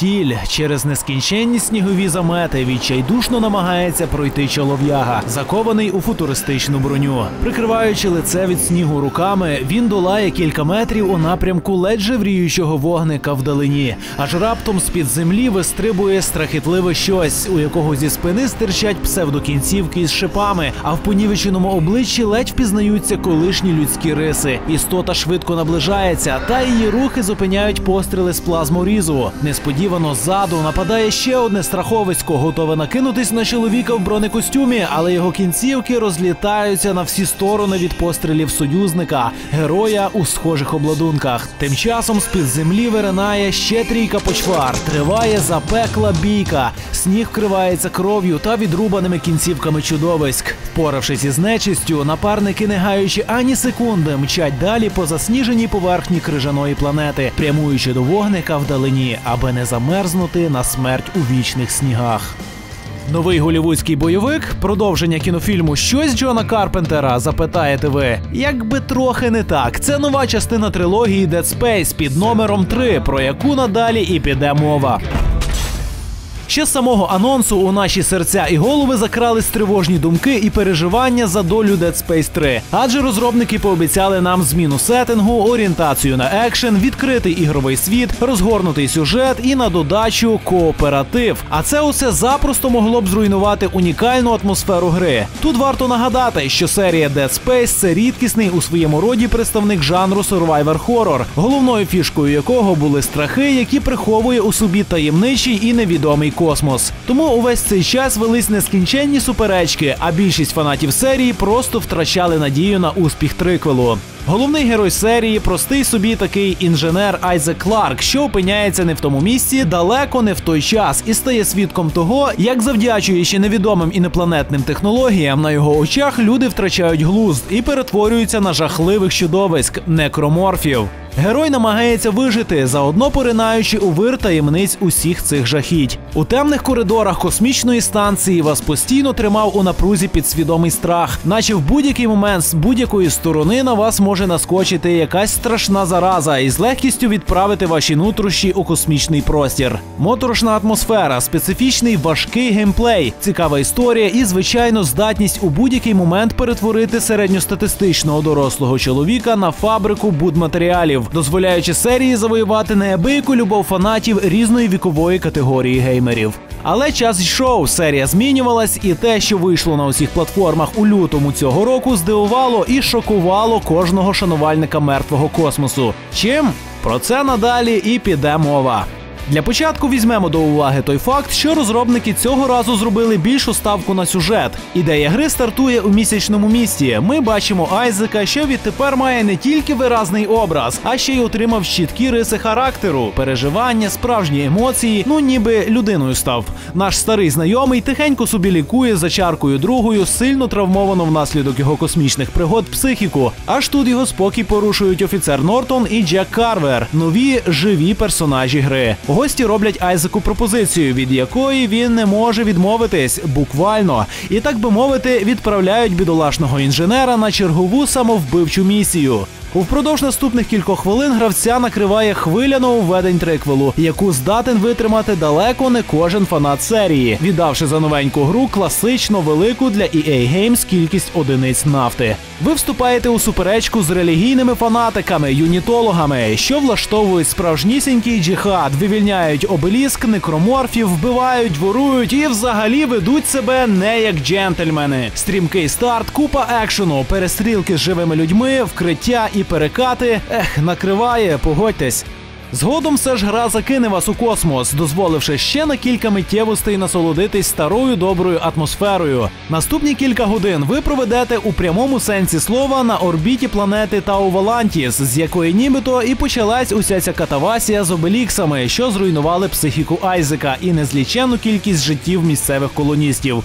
Заметіль через нескінченні снігові замети відчайдушно намагається пройти чолов'яга, закований у футуристичну броню. Прикриваючи лице від снігу руками, він долає кілька метрів у напрямку ледь жевріючого вогника вдалині. Аж раптом з-під землі вистрибує страхітливе щось, у якого зі спини стирчать псевдокінцівки із шипами, а в понівеченому обличчі ледь впізнаються колишні людські риси. Істота швидко наближається, та її рухи зупиняють постріли з плазморізу. Несподівано ззаду нападає ще одне страховисько, готове накинутись на чоловіка в бронекостюмі, але його кінцівки розлітаються на всі сторони від пострілів союзника, героя у схожих обладунках. Тим часом з-під землі виринає ще трійка почвар. Триває запекла бійка. Сніг вкривається кров'ю та відрубаними кінцівками чудовиськ. Впоравшись із нечистю, напарники, не гаючи ані секунди, мчать далі по засніженій поверхні крижаної планети, прямуючи до вогника вдалині, аби не замерзнути на смерть у вічних снігах. Новий голівудський бойовик, продовження кінофільму Щось Джона Карпентера. Запитаєте ви, якби трохи не так. Це нова частина трилогії Dead Space під номером 3, про яку надалі і піде мова. Ще з самого анонсу у наші серця і голови закрались тривожні думки і переживання за долю Dead Space 3. Адже розробники пообіцяли нам зміну сеттингу, орієнтацію на екшен, відкритий ігровий світ, розгорнутий сюжет і на додачу кооператив. А це усе запросто могло б зруйнувати унікальну атмосферу гри. Тут варто нагадати, що серія Dead Space – це рідкісний у своєму роді представник жанру Survivor Horror, головною фішкою якого були страхи, які приховує у собі таємничий і невідомий космос. Тому увесь цей час велись нескінченні суперечки, а більшість фанатів серії просто втрачали надію на успіх триквелу. Головний герой серії простий собі такий інженер Айзек Кларк, що опиняється не в тому місці, далеко не в той час, і стає свідком того, як завдячуючи невідомим інопланетним технологіям, на його очах люди втрачають глузд і перетворюються на жахливих чудовиськ некроморфів. Герой намагається вижити, заодно поринаючи у вир таємниць усіх цих жахіть. У темних коридорах космічної станції вас постійно тримав у напрузі підсвідомий страх, наче в будь-який момент з будь-якої сторони на вас може наскочити якась страшна зараза і з легкістю відправити ваші нутрощі у космічний простір. Моторошна атмосфера, специфічний важкий геймплей, цікава історія і, звичайно, здатність у будь-який момент перетворити середньостатистичного дорослого чоловіка на фабрику будматеріалів, дозволяючи серії завоювати неабияку любов фанатів різної вікової категорії геймерів. Але час йшов, серія змінювалась, і те, що вийшло на усіх платформах у лютому цього року, здивувало і шокувало кожного шанувальника мертвого космосу. Чим? Про це надалі і піде мова. Для початку візьмемо до уваги той факт, що розробники цього разу зробили більшу ставку на сюжет. Ідея гри стартує у місячному місті. Ми бачимо Айзека, що відтепер має не тільки виразний образ, а ще й отримав чіткі риси характеру, переживання, справжні емоції. Ну ніби людиною став. Наш старий знайомий тихенько собі лікує за чаркою другою, сильно травмовано внаслідок його космічних пригод психіку. Аж тут його спокій порушують офіцер Нортон і Джек Карвер, нові живі персонажі гри. Гості роблять Айзеку пропозицію, від якої він не може відмовитись, буквально. І так би мовити, відправляють бідолашного інженера на чергову самовбивчу місію. Упродовж наступних кількох хвилин гравця накриває хвиля нововведень триквелу, яку здатен витримати далеко не кожен фанат серії, віддавши за новеньку гру класично велику для EA Games кількість одиниць нафти. Ви вступаєте у суперечку з релігійними фанатиками, юнітологами, що влаштовують справжнісінький джихад, вивільняють обеліск, некроморфів, вбивають, ворують і взагалі ведуть себе не як джентльмени. Стрімкий старт, купа екшену, перестрілки з живими людьми, вкриття і перекати. Ех, накриває, погодьтесь. Згодом все ж гра закине вас у космос, дозволивши ще на кілька миттєвостей насолодитись старою доброю атмосферою. Наступні кілька годин ви проведете у прямому сенсі слова на орбіті планети Тау Валантіс, з якої нібито і почалась уся ця катавасія з обеліксами, що зруйнували психіку Айзека і незліченну кількість життів місцевих колоністів.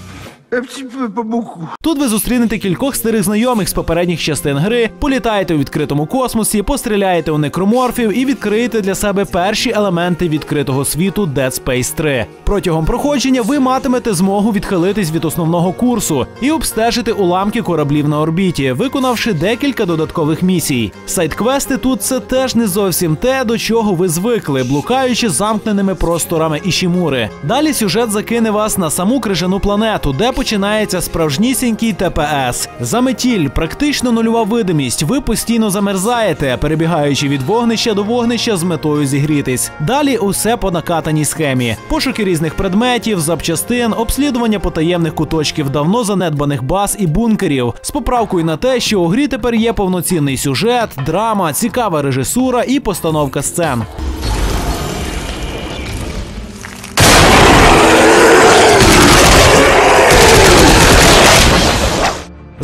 Тут ви зустрінете кількох старих знайомих з попередніх частин гри, політаєте у відкритому космосі, постріляєте у некроморфів і відкриєте для себе перші елементи відкритого світу Dead Space 3. Протягом проходження ви матимете змогу відхилитись від основного курсу і обстежити уламки кораблів на орбіті, виконавши декілька додаткових місій. Сайт-квести тут це теж не зовсім те, до чого ви звикли, блукаючи замкненими просторами Ішімури. Далі сюжет закине вас на саму крижану планету, де починається справжнісінький ТПС. Заметіль, практично нульова видимість. Ви постійно замерзаєте, перебігаючи від вогнища до вогнища з метою зігрітись. Далі усе по накатаній схемі: пошуки різних предметів, запчастин, обслідування потаємних куточків давно занедбаних баз і бункерів, з поправкою на те, що у грі тепер є повноцінний сюжет, драма, цікава режисура і постановка сцен.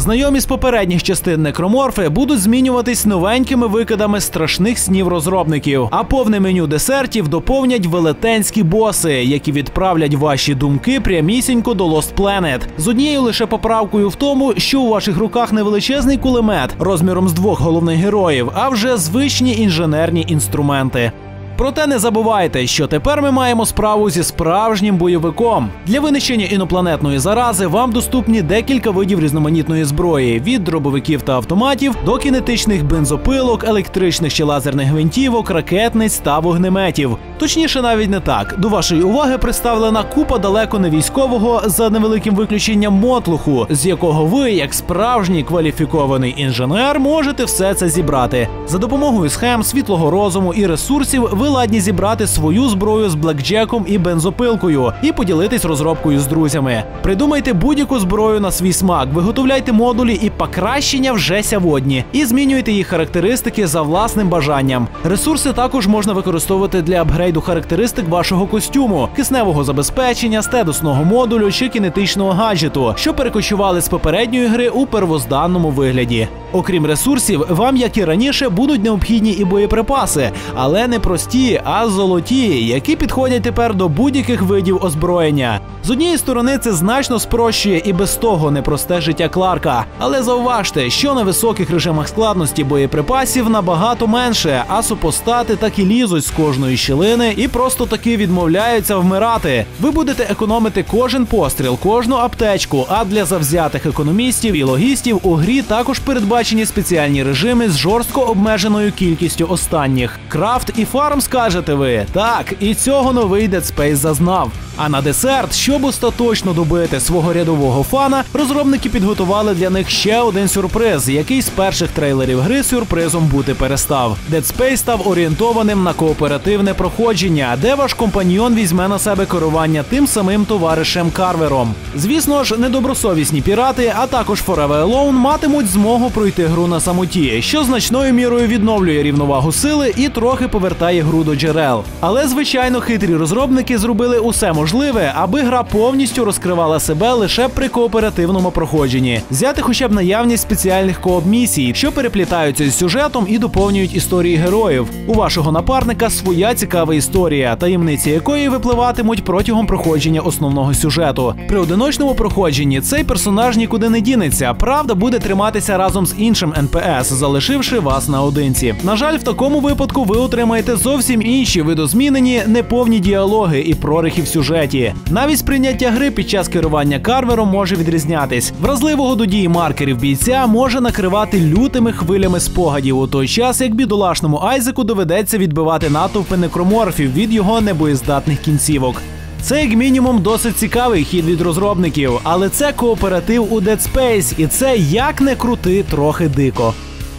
Знайомі з попередніх частин некроморфи будуть змінюватись новенькими викидами страшних снів розробників. А повне меню десертів доповнять велетенські боси, які відправлять ваші думки прямісінько до Lost Planet. З однією лише поправкою в тому, що у ваших руках не величезний кулемет розміром з двох головних героїв, а вже звичні інженерні інструменти. Проте не забувайте, що тепер ми маємо справу зі справжнім бойовиком. Для винищення інопланетної зарази вам доступні декілька видів різноманітної зброї: від дробовиків та автоматів до кінетичних бензопилок, електричних чи лазерних гвинтівок, ракетниць та вогнеметів. Точніше, навіть не так. До вашої уваги представлена купа далеко не військового за невеликим виключенням мотлуху, з якого ви, як справжній кваліфікований інженер, можете все це зібрати. За допомогою схем, світлого розуму і ресурсів ви ладні зібрати свою зброю з блекджеком і бензопилкою і поділитись розробкою з друзями. Придумайте будь-яку зброю на свій смак, виготовляйте модулі і покращення вже сьогодні, і змінюйте їх характеристики за власним бажанням. Ресурси також можна використовувати для апгрейду характеристик вашого костюму, кисневого забезпечення, стедусного модулю чи кінетичного гаджету, що перекочували з попередньої гри у первозданному вигляді. Окрім ресурсів, вам, як і раніше, будуть необхідні і боєприпаси, але не прості, а золоті, які підходять тепер до будь-яких видів озброєння. З однієї сторони, це значно спрощує і без того непросте життя Кларка. Але зауважте, що на високих режимах складності боєприпасів набагато менше, а супостати так і лізуть з кожної щілини і просто таки відмовляються вмирати. Ви будете економити кожен постріл, кожну аптечку. А для завзятих економістів і логістів у грі також передбачені спеціальні режими з жорстко обмеженою кількістю останніх. Крафт і фарм скажете ви. Так, і цього новий Dead Space зазнав. А на десерт, щоб остаточно добити свого рядового фана, розробники підготували для них ще один сюрприз, який з перших трейлерів гри сюрпризом бути перестав. Dead Space став орієнтованим на кооперативне проходження, де ваш компаньйон візьме на себе керування тим самим товаришем Карвером. Звісно ж, недобросовісні пірати, а також Forever Alone матимуть змогу пройти гру на самоті, що значною мірою відновлює рівновагу сили і трохи повертає гру до джерел. Але звичайно, хитрі розробники зробили усе можливе, аби гра повністю розкривала себе лише при кооперативному проходженні, взяти хоча б наявність спеціальних кооп-місій, що переплітаються з сюжетом і доповнюють історії героїв. У вашого напарника своя цікава історія, таємниці якої випливатимуть протягом проходження основного сюжету. При одиночному проходженні цей персонаж нікуди не дінеться. Правда буде триматися разом з іншим НПС, залишивши вас наодинці. На жаль, в такому випадку ви отримаєте зовсім інші видозмінені, неповні діалоги і прорихи в сюжеті. Навіть сприйняття гри під час керування карвером може відрізнятись. Вразливого до дії маркерів бійця може накривати лютими хвилями спогадів у той час, як бідолашному Айзеку доведеться відбивати натовпи некроморфів від його небоєздатних кінцівок. Це як мінімум досить цікавий хід від розробників, але це кооператив у Dead Space, і це як не крути трохи дико.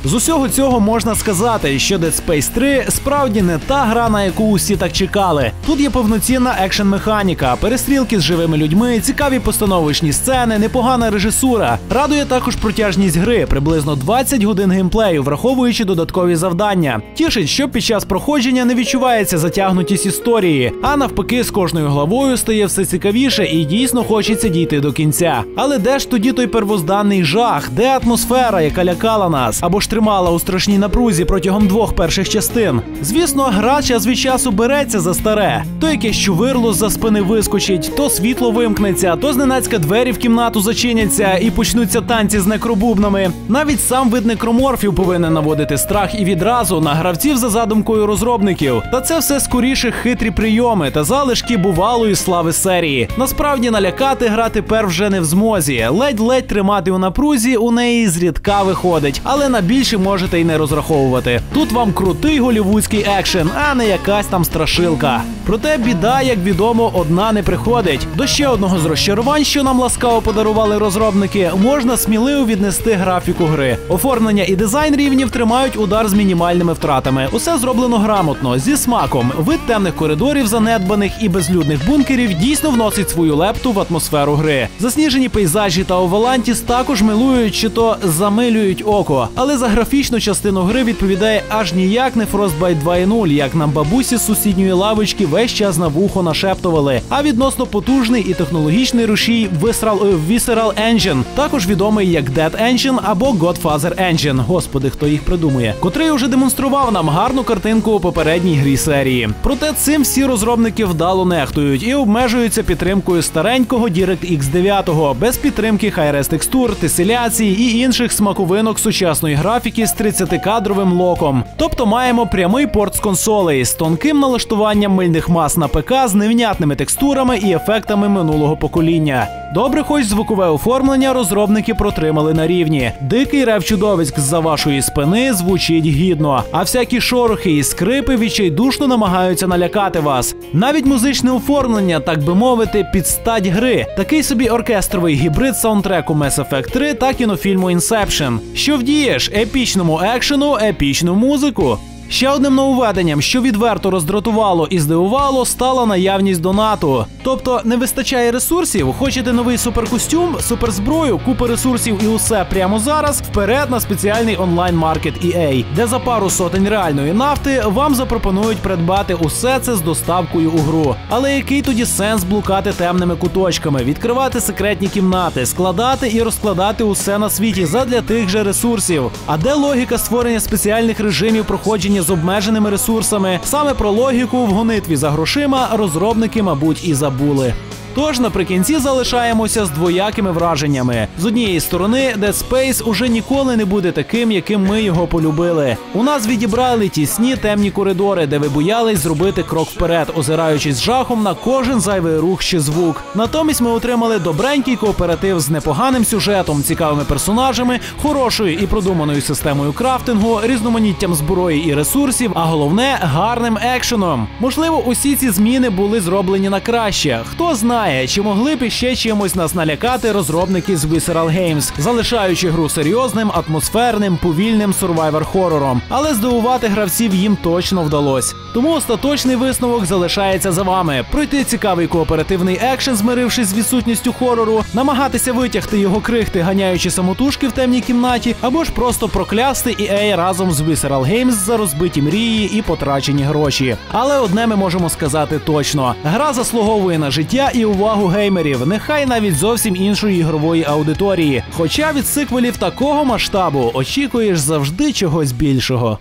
З усього цього можна сказати, що Dead Space 3 справді не та гра, на яку усі так чекали. Тут є повноцінна екшен механіка, перестрілки з живими людьми, цікаві постановочні сцени, непогана режисура. Радує також протяжність гри, приблизно 20 годин геймплею, враховуючи додаткові завдання. Тішить, що під час проходження не відчувається затягнутість історії, а навпаки, з кожною главою стає все цікавіше і дійсно хочеться дійти до кінця. Але де ж тоді той первозданний жах, де атмосфера, яка лякала нас, або ж тримала у страшній напрузі протягом двох перших частин. Звісно, гра час від часу береться за старе. То якесь чувирло з-за спини вискочить, то світло вимкнеться, то зненацька двері в кімнату зачиняться і почнуться танці з некробубнами. Навіть сам вид некроморфів повинен наводити страх і відразу на гравців за задумкою розробників. Та це все скоріше хитрі прийоми та залишки бувалої слави серії. Насправді налякати гра тепер вже не в змозі. Ледь-ледь тримати у напрузі у неї зрідка виходить, але на більше можете й не розраховувати. Тут вам крутий голівудський екшен, а не якась там страшилка. Проте біда, як відомо, одна не приходить. До ще одного з розчарувань, що нам ласкаво подарували розробники, можна сміливо віднести графіку гри. Оформлення і дизайн рівнів тримають удар з мінімальними втратами. Усе зроблено грамотно, зі смаком. Вид темних коридорів, занедбаних і безлюдних бункерів дійсно вносить свою лепту в атмосферу гри. Засніжені пейзажі та овалантіс також милують чи то замилюють око. Але за графічну частину гри відповідає аж ніяк не Frostbite 2.0, як нам бабусі з сусідньої лавочки весь час на вухо нашептували. А відносно потужний і технологічний рушій Visceral, е, Visceral Engine, також відомий як Dead Engine або Godfather Engine. Господи, хто їх придумує, котрий уже демонстрував нам гарну картинку у попередній грі серії. Проте цим всі розробники вдало нехтують і обмежуються підтримкою старенького DirectX 9 без підтримки high-res текстур, теселяції і інших смаковинок сучасної графіки з 30-кадровим локом. Тобто маємо прямий порт з консолей з тонким налаштуванням мильних мас на ПК з невнятними текстурами і ефектами минулого покоління. Добре, хоч звукове оформлення розробники протримали на рівні. Дикий рев чудовиськ з-за вашої спини звучить гідно, а всякі шорохи і скрипи відчайдушно намагаються налякати вас. Навіть музичне оформлення, так би мовити, під стать гри. Такий собі оркестровий гібрид саундтреку Mass Effect 3 та кінофільму Inception. Що вдієш епічному екшену, епічну музику. Ще одним нововведенням, що відверто роздратувало і здивувало, стала наявність донату. Тобто не вистачає ресурсів, хочете новий суперкостюм, суперзброю, купи ресурсів і усе прямо зараз. Вперед на спеціальний онлайн-маркет EA, де за пару сотень реальної нафти вам запропонують придбати усе це з доставкою у гру. Але який тоді сенс блукати темними куточками, відкривати секретні кімнати, складати і розкладати усе на світі задля тих же ресурсів? А де логіка створення спеціальних режимів проходження з обмеженими ресурсами? Саме про логіку в гонитві за грошима розробники, мабуть, і забули. Тож наприкінці залишаємося з двоякими враженнями. З однієї сторони, Dead Space уже ніколи не буде таким, яким ми його полюбили. У нас відібрали тісні темні коридори, де ви боялись зробити крок вперед, озираючись жахом на кожен зайвий рух чи звук. Натомість ми отримали добренький кооператив з непоганим сюжетом, цікавими персонажами, хорошою і продуманою системою крафтингу, різноманіттям зброї і ресурсів, а головне гарним екшеном. Можливо, усі ці зміни були зроблені на краще. Хто знає знає, чи могли б іще чимось нас налякати розробники з Visceral Games, залишаючи гру серйозним, атмосферним, повільним сурвайвер-хорором. Але здивувати гравців їм точно вдалося. Тому остаточний висновок залишається за вами: пройти цікавий кооперативний екшен, змирившись з відсутністю хорору, намагатися витягти його крихти, ганяючи самотужки в темній кімнаті, або ж просто проклясти EA разом з Visceral Games за розбиті мрії і потрачені гроші. Але одне ми можемо сказати точно: гра заслуговує на життя і увагу геймерів, нехай навіть зовсім іншої ігрової аудиторії. Хоча від сиквелів такого масштабу очікуєш завжди чогось більшого.